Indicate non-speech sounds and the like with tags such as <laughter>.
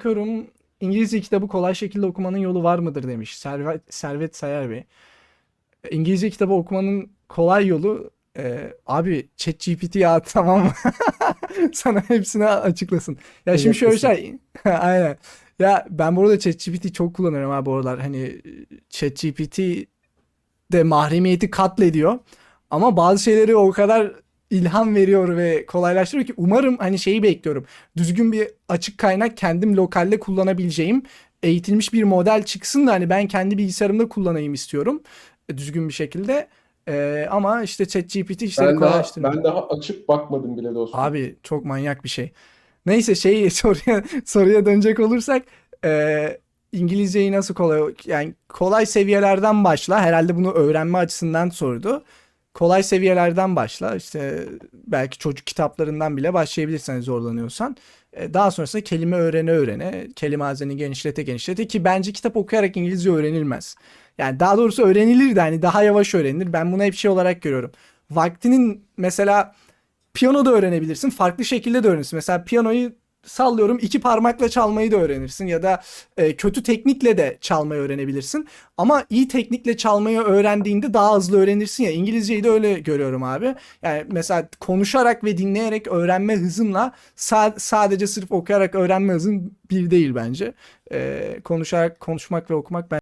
Bakıyorum İngilizce kitabı kolay şekilde okumanın yolu var mıdır demiş Servet, Servet Sayar Bey. İngilizce kitabı okumanın kolay yolu e, abi ChatGPT ya <laughs> tamam mı? Sana hepsini açıklasın. Ya şimdi şöyle şey <laughs> aynen. Ya ben bu arada ChatGPT çok kullanıyorum abi bu aralar. Hani ChatGPT de mahremiyeti katlediyor. Ama bazı şeyleri o kadar ilham veriyor ve kolaylaştırıyor ki umarım hani şeyi bekliyorum. Düzgün bir açık kaynak kendim lokalde kullanabileceğim eğitilmiş bir model çıksın da hani ben kendi bilgisayarımda kullanayım istiyorum. e, Düzgün bir şekilde. Ee, ama işte ChatGPT işleri Ben daha, ben daha açıp bakmadım bile dostum. Abi çok manyak bir şey. Neyse şey <laughs> soruya soruya dönecek olursak e, İngilizceyi nasıl kolay yani kolay seviyelerden başla. Herhalde bunu öğrenme açısından sordu. Kolay seviyelerden başla. İşte belki çocuk kitaplarından bile başlayabilirsen hani zorlanıyorsan. E, daha sonrasında kelime öğrene öğrene, kelime hazineni genişlete genişlete ki bence kitap okuyarak İngilizce öğrenilmez. Yani daha doğrusu öğrenilir de hani daha yavaş öğrenilir. Ben bunu hep şey olarak görüyorum. Vaktinin mesela piyano da öğrenebilirsin. Farklı şekilde de öğrenirsin. Mesela piyanoyu sallıyorum iki parmakla çalmayı da öğrenirsin ya da e, kötü teknikle de çalmayı öğrenebilirsin. Ama iyi teknikle çalmayı öğrendiğinde daha hızlı öğrenirsin ya. İngilizceyi de öyle görüyorum abi. Yani mesela konuşarak ve dinleyerek öğrenme hızınla sa- sadece sırf okuyarak öğrenme hızın bir değil bence. E, konuşarak konuşmak ve okumak ben